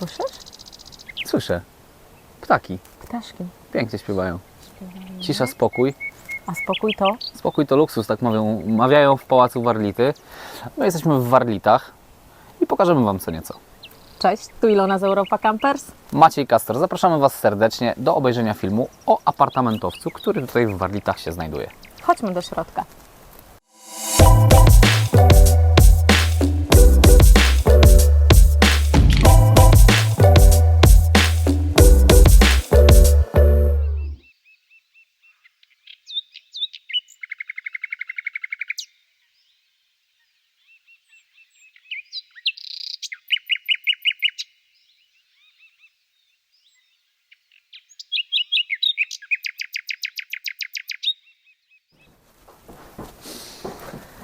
Słyszysz? Słyszę. Ptaki. Ptaszki. Pięknie śpiewają. Cisza, spokój. A spokój to? Spokój to luksus, tak mówią, mawiają w Pałacu Warlity. My jesteśmy w Warlitach i pokażemy Wam co nieco. Cześć, tu Ilona z Europa Campers. Maciej Kastor, zapraszamy Was serdecznie do obejrzenia filmu o apartamentowcu, który tutaj w Warlitach się znajduje. Chodźmy do środka.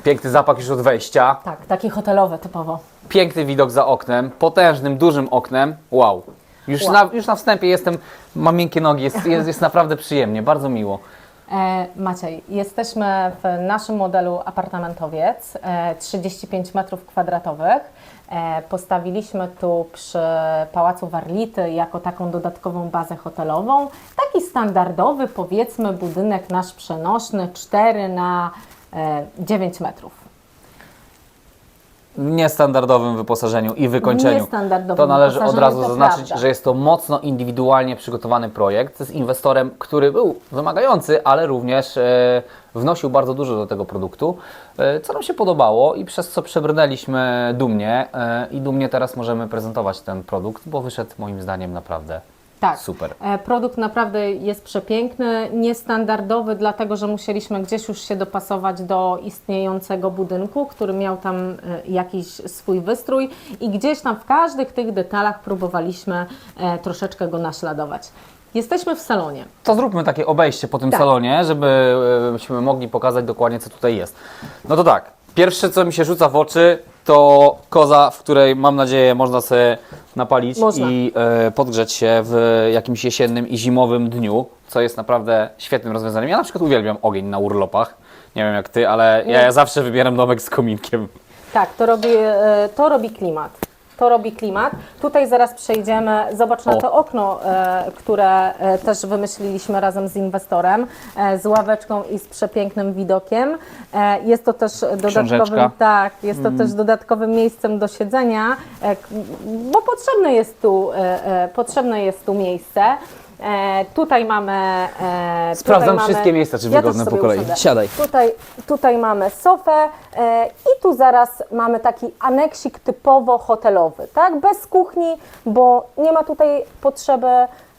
Piękny zapach już od wejścia, Tak, taki hotelowy typowo. piękny widok za oknem, potężnym, dużym oknem. Wow. Już, Wow. Na, już na wstępie jestem, mam miękkie nogi, jest, jest, jest naprawdę przyjemnie, bardzo miło. E, Maciej, jesteśmy w naszym modelu apartamentowiec, e, 35 metrów kwadratowych. E, postawiliśmy tu przy Pałacu Warlity jako taką dodatkową bazę hotelową. Taki standardowy, powiedzmy, budynek nasz przenośny, 4 na 9 metrów. w niestandardowym wyposażeniu i wykończeniu. To należy od razu to zaznaczyć, prawda. że jest to mocno indywidualnie przygotowany projekt z inwestorem, który był wymagający, ale również e, wnosił bardzo dużo do tego produktu, e, co nam się podobało i przez co przebrnęliśmy dumnie e, i dumnie teraz możemy prezentować ten produkt, bo wyszedł moim zdaniem naprawdę Tak. super. E, Produkt naprawdę jest przepiękny, niestandardowy, dlatego że musieliśmy gdzieś już się dopasować do istniejącego budynku, który miał tam e, jakiś swój wystrój i gdzieś tam w każdych tych detalach próbowaliśmy e, troszeczkę go naśladować. Jesteśmy w salonie. To zróbmy takie obejście po tym Tak. salonie, żebyśmy mogli pokazać dokładnie, co tutaj jest. No to tak, pierwsze, co mi się rzuca w oczy, to koza, w której mam nadzieję można sobie napalić Można. i e, podgrzeć się w jakimś jesiennym i zimowym dniu, co jest naprawdę świetnym rozwiązaniem. Ja na przykład uwielbiam ogień na urlopach. Nie wiem jak ty, ale ja, ja zawsze wybieram domek z kominkiem. Tak, to robi, e, to robi klimat. To robi klimat. Tutaj zaraz przejdziemy. Zobacz na to okno, e, które e, też wymyśliliśmy razem z inwestorem, e, z ławeczką i z przepięknym widokiem. Jest to też dodatkowym, Książeczka. tak, jest to też dodatkowym miejscem do siedzenia, bo potrzebne jest tu, potrzebne jest tu miejsce. E, tutaj mamy. E, Sprawdzam tutaj mamy, wszystkie miejsca, czy Ja też wygodne po sobie kolei. usiądę. Siadaj. Tutaj, tutaj mamy sofę e, i tu zaraz mamy taki aneksik typowo hotelowy, tak? Bez kuchni, bo nie ma tutaj potrzeby,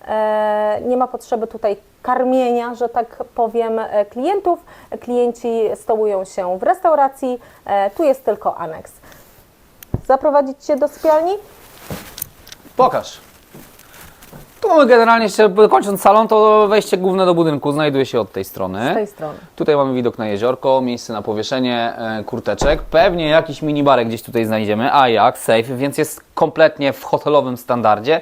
e, nie ma potrzeby tutaj karmienia, że tak powiem, e, klientów. Klienci stołują się w restauracji, e, tu jest tylko aneks. Zaprowadzić Cię do sypialni? Pokaż. Tu generalnie jeszcze, kończąc salon, to wejście główne do budynku znajduje się od tej strony. Z tej strony. Tutaj mamy widok na jeziorko, miejsce na powieszenie e, kurteczek. Pewnie jakiś minibarek gdzieś tutaj znajdziemy, a jak, safe, więc jest kompletnie w hotelowym standardzie.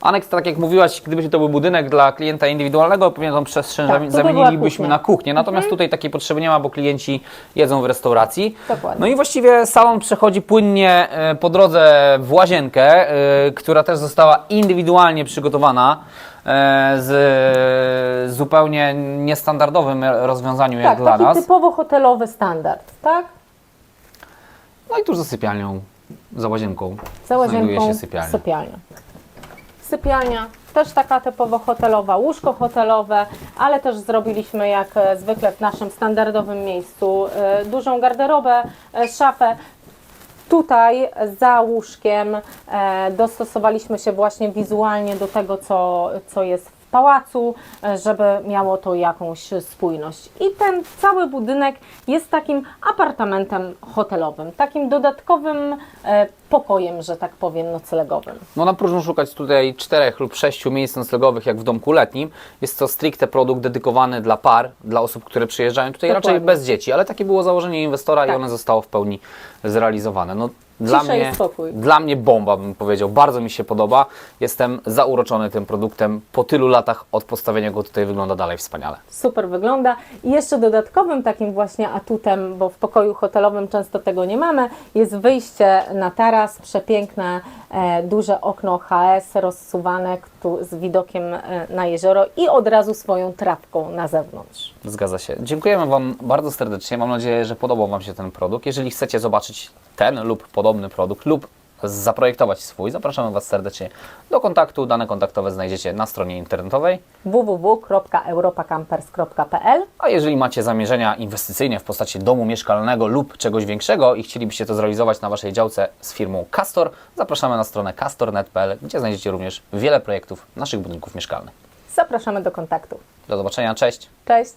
Aneks, tak jak mówiłaś, gdyby to był budynek dla klienta indywidualnego, pewnie tą przestrzeń Tak, zamienilibyśmy kuchnia. na kuchnię. Natomiast tutaj takiej potrzeby nie ma, bo klienci jedzą w restauracji. Dokładnie. No i właściwie salon przechodzi płynnie e, po drodze w łazienkę, e, która też została indywidualnie przygotowana e, z zupełnie niestandardowym rozwiązaniu jak Tak, dla taki nas. typowo hotelowy standard, tak? No i tuż za sypialnią, za łazienką, Za łazienką znajduje się sypialnia. sypialnia. Sypialnia też taka typowo hotelowa, łóżko hotelowe, ale też zrobiliśmy jak e, zwykle w naszym standardowym miejscu e, dużą garderobę, e, szafę. Tutaj za łóżkiem e, dostosowaliśmy się właśnie wizualnie do tego, co, co jest pałacu, e, żeby miało to jakąś spójność. I ten cały budynek jest takim apartamentem hotelowym, takim dodatkowym e, pokojem, że tak powiem, noclegowym. No na próżno szukać tutaj czterech lub sześciu miejsc noclegowych jak w domku letnim. Jest to stricte produkt dedykowany dla par, dla osób, które przyjeżdżają tutaj Dokładnie. raczej bez dzieci, ale takie było założenie inwestora Tak. i one zostało w pełni zrealizowane. No, dla, Cisza i mnie, spokój. dla mnie bomba bym powiedział, bardzo mi się podoba. Jestem zauroczony tym produktem. Po tylu latach od postawienia go tutaj wygląda dalej wspaniale. super wygląda. I jeszcze dodatkowym takim właśnie atutem, bo w pokoju hotelowym często tego nie mamy, jest wyjście na taras, przepiękne duże okno HS rozsuwane z widokiem e, na jezioro i od razu swoją trawką na zewnątrz. Zgadza się. Dziękujemy Wam bardzo serdecznie. Mam nadzieję, że podobał Wam się ten produkt. Jeżeli chcecie zobaczyć ten lub podobny produkt lub zaprojektować swój, zapraszamy Was serdecznie do kontaktu. Dane kontaktowe znajdziecie na stronie internetowej. www.europacampers.pl A jeżeli macie zamierzenia inwestycyjne w postaci domu mieszkalnego lub czegoś większego i chcielibyście to zrealizować na Waszej działce z firmą Castor, zapraszamy na stronę castornet.pl, gdzie znajdziecie również wiele projektów naszych budynków mieszkalnych. Zapraszamy do kontaktu. Do zobaczenia, cześć! Cześć!